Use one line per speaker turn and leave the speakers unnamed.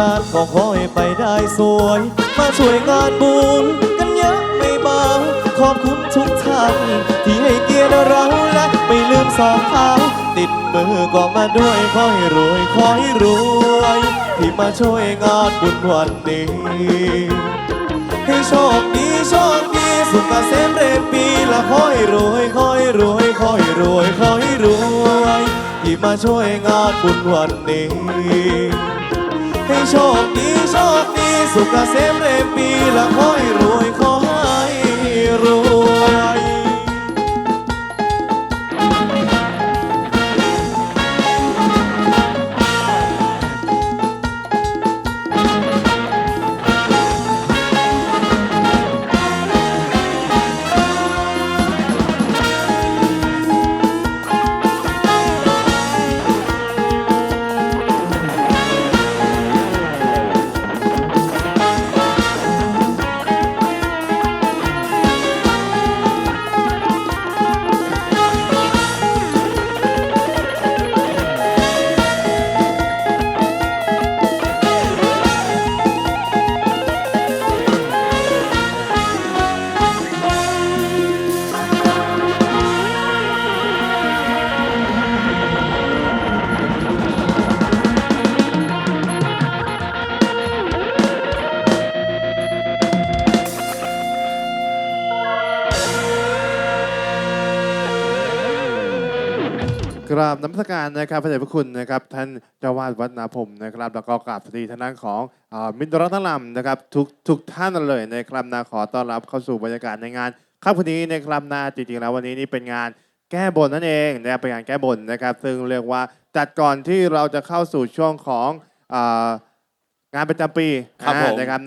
ราชก็ขอให้ไปได้สวย มาช่วยงานบุญกันเยอะไม่เบาขอบคุณทุกท่านที่ให้เกียรติเราและไม่ลืมสองเท้าติดมือก็มาด้วยขอให้รวยขอให้รวย ที่มาช่วยงานบุญวันนี้ ให้โชคดีโชคดีสุขเกษมเรปีและขอให้รวยขอให้รวยขอให้รวยขอให้รวยที่มาช่วยงานบุญวันนี้ ให้โชคดีโชคดีสุขเกษมเรมปีละขอให้รวยขอ
กราบน้ำสการนะครับพระเดชพระคุณนะครับท่านเจ้าวาดวัดนาพรมนะครับแล้วก็กราบสวัสดีท่านนั้นของอามิตรรัตนลำนะครับทุกทุกท่านเลยนะครับนาขอต้อนรับเข้าสู่บรรยากาศในงานค่ำคืนนี้นะครับนาจริงๆแล้ววันนี้นี่เป็นงานแก้บนนั่นเองนะครับเป็นงานแก้บนนะครับ ซึ่งเรียกว่าจัดก่อนที่เราจะเข้าสู่ช่วงของอางานประจำปี
ครับผม
นะครับ